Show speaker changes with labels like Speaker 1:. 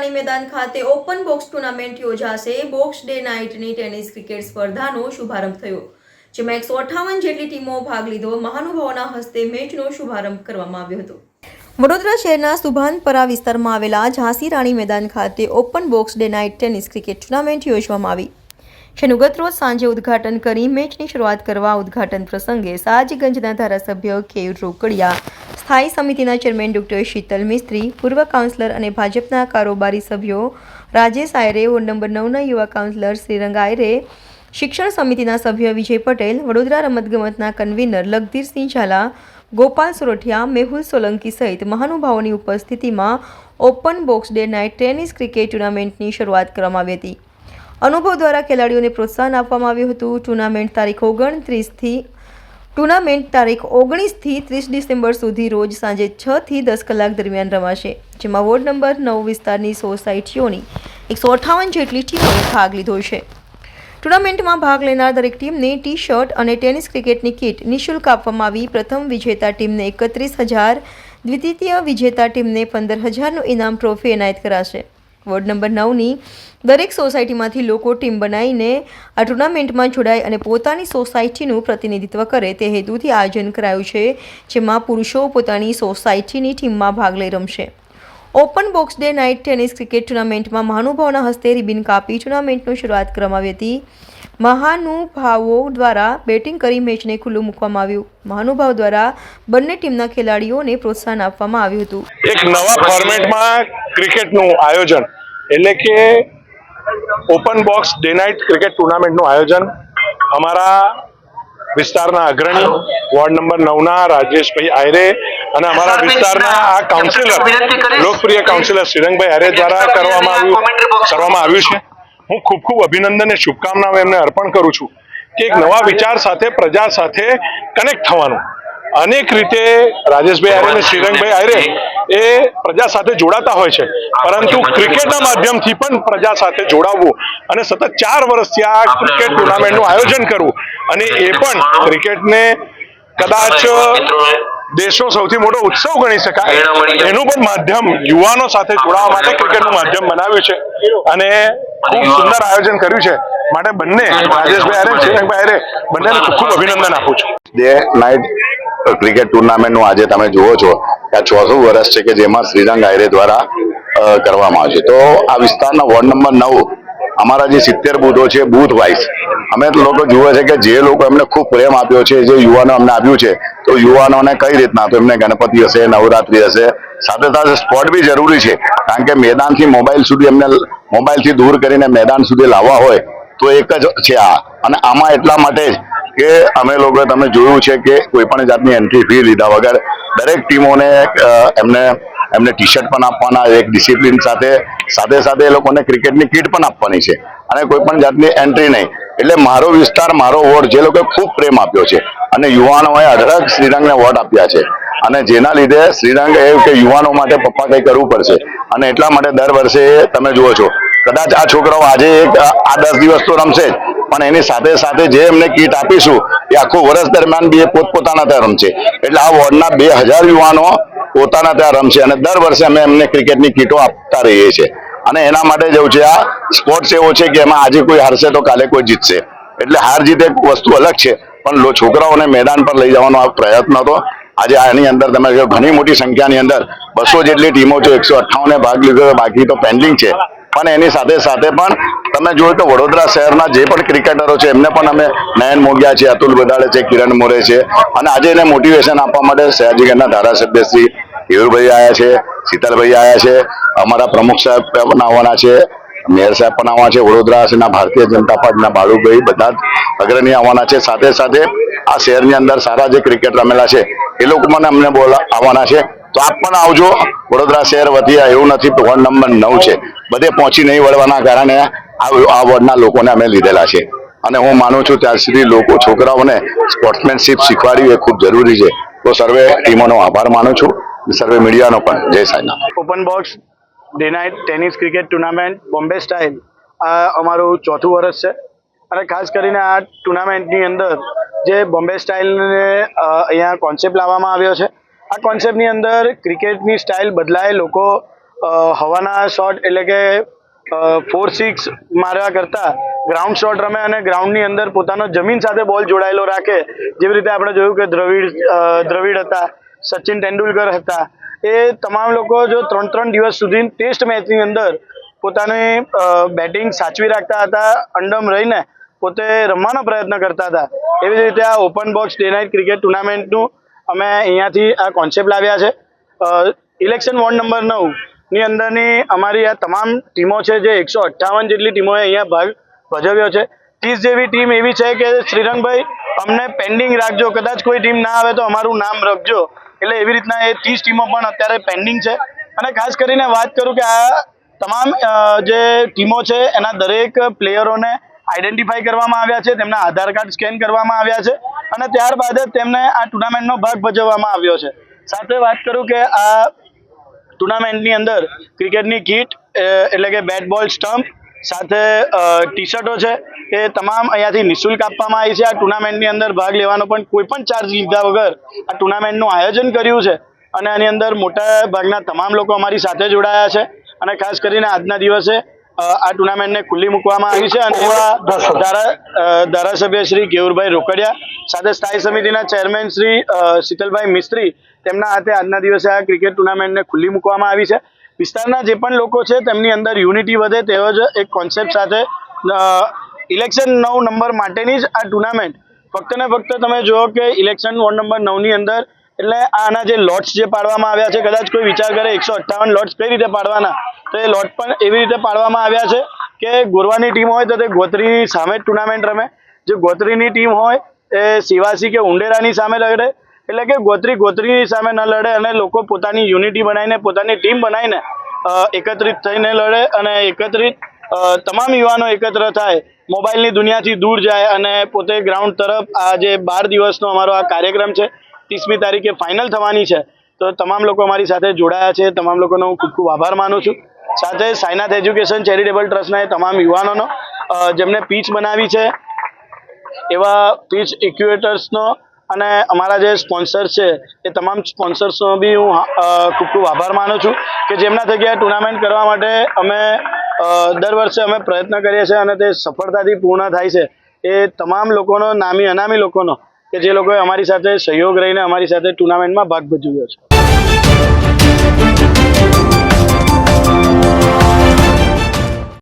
Speaker 1: રાણી મેદાન ખાતે open box tournament યોજાશે. બોક્સ ડે નાઇટની ટેનિસ ક્રિકેટ સ્પર્ધાનો શુભારંભ થયો, જેમાં એકસો અઠાવન જેટલી ટીમો ભાગ લીધો. મહાનુભાવોના હસ્તે મેચનો શુભારંભ કરવામાં આવ્યો હતો. વડોદરા શહેરના સુભાનપરા વિસ્તારમાં આવેલા ઝાંસી રાણી મેદાન ખાતે open box day night tennis cricket tournament યોજવામાં આવી. જેનું ગતરોજ સાંજે ઉદ્ઘાટન કરી મેચની શરૂઆત કરવા ઉદ્ઘાટન પ્રસંગે સાજગંજના ધારાસભ્ય કેયુર રોકડિયા સ્થાયી સમિતિના ચેરમેન ડોક્ટર શીતલ મિસ્ત્રી, પૂર્વ કાઉન્સિલર અને ભાજપના કારોબારી સભ્યો રાજેશ આયરે, વોર્ડ નંબર નવના યુવા કાઉન્સિલર શ્રીરંગ આયરે, શિક્ષણ સમિતિના સભ્ય વિજય પટેલ, વડોદરા રમતગમતના કન્વીનર લગધીરસિંહ ઝાલા, ગોપાલ સુરઠિયા, મેહુલ સોલંકી સહિત મહાનુભાવોની ઉપસ્થિતિમાં open box day night tennis cricket ટુર્નામેન્ટની શરૂઆત કરવામાં આવી હતી. અનુભવ દ્વારા ખેલાડીઓને પ્રોત્સાહન આપવામાં આવ્યું હતું. ટુર્નામેન્ટ તારીખ ઓગણત્રીસથી ટુર્નામેન્ટ તારીખ ઓગણીસથી ત્રીસ ડિસેમ્બર સુધી રોજ સાંજે છથી દસ કલાક દરમિયાન રમાશે, જેમાં વોર્ડ નંબર નવ વિસ્તારની સોસાયટીઓની એકસો અઠ્ઠાવન જેટલી ટીમોએ ભાગ લીધો છે. ટુર્નામેન્ટમાં ભાગ લેનાર દરેક ટીમને ટી શર્ટ અને ટેનિસ ક્રિકેટની કિટ નિઃશુલ્ક આપવામાં આવી. પ્રથમ વિજેતા ટીમને એકત્રીસ હજાર, દ્વિતીય વિજેતા ટીમને પંદર હજારનું ઇનામ ટ્રોફી એનાયત કરાશે. વોર્ડ નંબર નવની દરેક સોસાયટીમાંથી લોકો ટીમ બનાવીને આ ટુર્નામેન્ટમાં જોડાય અને પોતાની સોસાયટીનું પ્રતિનિધિત્વ કરે તે હેતુથી આયોજન કરાયું છે, જેમાં પુરુષો પોતાની સોસાયટીની ટીમમાં ભાગ લઈ રમશે. Open box day night tennis cricket ટુર્નામેન્ટમાં મહાનુભાવના હસ્તે રિબિન કાપી ટુર્નામેન્ટનું શરૂઆત કરવામાં આવી હતી. મહાનુભાવો દ્વારા બેટિંગ કરી મેચને ખુલ્લું મૂકવામાં આવ્યું. મહાનુભાવ દ્વારા બંને ટીમના ખેલાડીઓને પ્રોત્સાહન આપવામાં આવ્યું હતું.
Speaker 2: એક નવા ફોર્મેટમાં ક્રિકેટનું આયોજન એટલે કે open box day night cricket ટુર્નામેન્ટનું આયોજન. અમારા વિસ્તારના અગ્રણી વોર્ડ નંબર નવના રાજેશભાઈ આયરે અને અમારા વિસ્તારના આ કાઉન્સિલર લોકપ્રિય કાઉન્સિલર શ્રીરંગભાઈ આયરે દ્વારા કરવામાં આવ્યું કરવામાં આવ્યું છે. હું ખૂબ ખૂબ અભિનંદન અને શુભકામનાઓ એમને અર્પણ કરું છું કે એક નવા વિચાર સાથે, પ્રજા સાથે કનેક્ટ થવાનું. અનેક રીતે રાજેશભાઈ આર્ય અને શ્રીરંગભાઈ આયરે એ પ્રજા સાથે જોડાતા હોય છે. પરંતુ ક્રિકેટના માધ્યમથી પણ પ્રજા સાથે જોડાવવું અને સતત ચાર વર્ષથી આ ક્રિકેટ ટુર્નામેન્ટનું આયોજન કરવું અને એ પણ ક્રિકેટને કદાચ દેશનો સૌથી મોટો ઉત્સવ ગણી શકાય. એનું પણ માધ્યમ યુવાનો સાથે જોડાવા માટે ક્રિકેટનું માધ્યમ બનાવ્યું છે. અને ખૂબ સુંદર આયોજન કર્યું છે. માટે બંને રાજેશભાઈ અરે શ્રીરંગભાઈ અરે બંનેને ખૂબ ખૂબ અભિનંદન આપું છું.
Speaker 3: ડે નાઇટ ક્રિકેટ ટુર્નામેન્ટનું આજે તમે જુઓ છો કે આ ચોથું વર્ષ છે કે જેમાં શ્રીરંગ આયરે દ્વારા કરવામાં આવે છે. તો આ વિસ્તારના વોર્ડ નંબર નવ અમારા જે સિત્તેર બૂથો છે બૂથ વાઇઝ અમે લોકો જુએ છે કે જે લોકો એમને ખૂબ પ્રેમ આપ્યો છે જે યુવાનો અમને આપ્યું છે તો યુવાનોને કઈ રીતના? તો એમને ગણપતિ હશે, નવરાત્રી હશે. સાથે સાથે સ્પોર્ટ બી જરૂરી છે. કારણ કે મેદાનથી મોબાઈલ સુધી એમને મોબાઈલથી દૂર કરીને મેદાન સુધી લાવવા હોય, તો એક જ છે આ. અને આમાં એટલા માટે જ કે અમે લોકો તમે જોયું છે કે કોઈ પણ જાતની એન્ટ્રી ફી લીધા વગર દરેક ટીમોને એમને એમને ટી શર્ટ પણ આપવાના, એક ડિસિપ્લિન સાથે. સાથે સાથે એ લોકોને ક્રિકેટની કીટ પણ આપવાની છે. અને કોઈ પણ જાતની એન્ટ્રી નહીં. એટલે મારો વિસ્તાર, મારો વોર્ડ જે લોકોએ ખૂબ પ્રેમ આપ્યો છે અને યુવાનોએ અઢળક શ્રીરંગને વોટ આપ્યા છે. અને જેના લીધે શ્રીરંગ એવું કે યુવાનો માટે પપ્પા કંઈ કરવું પડશે. અને એટલા માટે દર વર્ષે તમે જુઓ છો. કદાચ આ છોકરાઓ આજે એક, આ દસ દિવસ તો રમશે જ. પણ એની સાથે સાથે જે એમને કીટ આપીશું, એ આખું વર્ષ દરમિયાન બી એ પોતપોતાના ત્યાં રમશે. એટલે આ વોર્ડના બે હજાર યુવાનો પોતાના ત્યાં રમશે અને દર વર્ષે અમે એમને ક્રિકેટની કીટો આપતા રહીએ છીએ. અને એના માટે જેવું છે, આ સ્પોર્ટ્સ એવો છે કે એમાં આજે કોઈ હારશે તો કાલે કોઈ જીતશે. એટલે હાર જીત એક વસ્તુ અલગ છે, પણ છોકરાઓને મેદાન પર લઈ જવાનો આ પ્રયત્ન હતો. આજે આની અંદર તમે ઘણી મોટી સંખ્યાની અંદર બસો જેટલી ટીમો છે, એકસો અઠ્ઠાવને ભાગ લીધો બાકી તો પેન્ડિંગ છે. પણ એની સાથે સાથે પણ તમે જોયું તો વડોદરા શહેરના જે પણ ક્રિકેટરો છે, એમને પણ અમે નયન મોગિયા છે, અતુલ બદાડે છે, કિરણ મોરે છે. અને આજે એને મોટિવેશન આપવા માટે સયાજીગઢના ધારાસભ્ય શ્રી આવ્યા છે, શીતલભાઈ આવ્યા છે અમારા પ્રમુખ સાહેબ પણ આવવાના છે, મેયર સાહેબ પણ આવવાના છે વડોદરા ભારતીય જનતા પાર્ટીના બાળુભાઈ બધા અગ્રણી આવવાના છે. સાથે સાથે આ શહેરની અંદર સારા જે ક્રિકેટ રમેલા છે, એ લોકો મને અમને બોલા આવવાના છે. તો આપ પણ આવજો, વડોદરા શહેર વતી એવું નથી, વોર્ડ નંબર નવ છે. બધે પહોંચી નહીં વળવાના કારણે આ વોર્ડના લોકોને અમે લીધેલા છે. અને હું માનું છું ત્યાં સુધી લોકો, છોકરાઓને સ્પોર્ટ્સમેનશીપ શીખવાડવી એ ખૂબ જરૂરી છે. તો સર્વે ટીમોનો આભાર માનું છું. સર્વે મીડિયાનો પણ Jay Sainath
Speaker 4: open box day night tennis cricket tournament Bombay style આ અમારું ચોથું વર્ષ છે. અને ખાસ કરીને આ ટુર્નામેન્ટની અંદર જે બોમ્બે સ્ટાઇલને અહીંયા કોન્સેપ્ટ લાવવામાં આવ્યો છે. આ કોન્સેપ્ટની અંદર ક્રિકેટની સ્ટાઇલ બદલાય લોકો હવાના શોટ એટલે કે ફોર સિક્સ મારવા કરતાં ગ્રાઉન્ડ શોટ રમે અને ગ્રાઉન્ડની અંદર પોતાનો જમીન સાથે બોલ જોડાયેલો રાખે. જેવી રીતે આપણે જોયું કે દ્રવિડ દ્રવિડ હતા, સચિન તેંડુલકર હતા એ તમામ લોકો જો ત્રણ ત્રણ દિવસ સુધી ટેસ્ટ મેચની અંદર પોતાની બેટિંગ સાચવી રાખતા હતા અંડમ રહીને પોતે રમવાનો પ્રયત્ન કરતા હતા. એવી રીતે આ open box day night cricket ટુર્નામેન્ટનું અમે અહીંયાથી આ કોન્સેપ્ટ લાવ્યા છે. ઇલેક્શન વોર્ડ નંબર નવની અંદરની અમારી આ તમામ ટીમો છે જે એકસો અઠ્ઠાવન જેટલી ટીમોએ અહીંયા ભાગ ભજવ્યો છે. ત્રીસ જેવી ટીમ એવી છે કે શ્રીરંગભાઈ, અમને પેન્ડિંગ રાખજો. કદાચ કોઈ ટીમ ના આવે તો અમારું નામ રાખજો. એટલે એવી રીતના એ ત્રીસ ટીમો પણ અત્યારે પેન્ડિંગ છે. અને ખાસ કરીને વાત કરું કે આ તમામ જે ટીમો છે, એના દરેક પ્લેયરોને આઈડેન્ટિફાઈ કરવામાં આવ્યા છે, તેમના આધાર કાર્ડ સ્કેન કરવામાં આવ્યા છે અને ત્યારબાદ જ તેમને આ ટુર્નામેન્ટનો ભાગ ભજવવામાં આવ્યો છે. સાથે વાત કરું કે આ ટુર્નામેન્ટની અંદર ક્રિકેટની કીટ એટલે કે બેટ બોલ સ્ટમ્પ સાથે ટી શર્ટો છે. એ તમામ અહીંયાથી નિઃશુલ્ક આપવામાં આવી છે. આ ટુર્નામેન્ટની અંદર ભાગ લેવાનો પણ કોઈ પણ ચાર્જ લીધા વગર આ ટુર્નામેન્ટનું આયોજન કર્યું છે. અને આની અંદર મોટા ભાગના તમામ લોકો અમારી સાથે જોડાયા છે. અને ખાસ કરીને આજના દિવસે આ ટુર્નામેન્ટને ખુલ્લી મૂકવામાં આવી છે. અને એવા ધારા ધારાસભ્ય શ્રી કેવુરભાઈ રોકડિયા, સાથે સ્થાયી સમિતિના ચેરમેન શ્રી શીતલભાઈ મિસ્ત્રી, તેમના હાથે આજના દિવસે આ ક્રિકેટ ટુર્નામેન્ટને ખુલ્લી મૂકવામાં આવી છે. વિસ્તારના જે પણ લોકો છે, તેમની અંદર યુનિટી વધે તેવો જ એક કોન્સેપ્ટ સાથે ઇલેક્શન નવ નંબર માટેની જ આ ટુર્નામેન્ટ ફક્ત ને ફક્ત તમે જુઓ કે ઇલેક્શન વોર્ડ નંબર નવની અંદર, એટલે આના જે લોટ્સ જે પાડવામાં આવ્યા છે, કદાચ કોઈ વિચાર કરે એકસો અઠ્ઠાવન લોટ્સ કઈ રીતે પાડવાના, તો એ લોટ પણ એવી રીતે પાડવામાં આવ્યા છે કે ગોરવાની ટીમ હોય તો તે ગોત્રીની સામે જ ટુર્નામેન્ટ રમે. જે ગોત્રીની ટીમ હોય, એ સિવાસી કે ઉંડેરાની સામે લડે એટલે કે ગોત્રી ગોત્રીની સામે ન લડે અને લોકો પોતાની યુનિટી બનાવીને, પોતાની ટીમ બનાવીને એકત્રિત થઈને લડે અને એકત્રિત તમામ યુવાનો એકત્ર થાય. મોબાઈલની દુનિયાથી દૂર જાય અને પોતે ગ્રાઉન્ડ તરફ આ જે બાર દિવસનો અમારો આ કાર્યક્રમ છે, ત્રીસમી તારીખે ફાઇનલ થવાની છે. તો તમામ લોકો અમારી સાથે જોડાયા છે. તમામ લોકોનો હું ખૂબ ખૂબ આભાર માનું છું. સાથે સાયનાથ એજ્યુકેશન ચેરિટેબલ ટ્રસ્ટના તમામ યુવાનોનો જેમને પીચ બનાવી છે, એવા પીચ ઇક્યુએટર્સનો અને અમારા જે સ્પોન્સર છે, એ તમામ સ્પોન્સર્સનો બી હું ખૂબ ખૂબ આભાર માનું છું કે જેમના આ ટુર્નામેન્ટ કરવા માટે અમે દર વર્ષે અમે પ્રયત્ન કરીએ છીએ અને તે સફળતાથી પૂર્ણ થાય છે. એ તમામ લોકોનો, નામી અનામી લોકોનો, કે જે લોકોએ અમારી સાથે સહયોગ રહીને અમારી સાથે ટુર્નામેન્ટમાં ભાગ ભજવ્યો છે.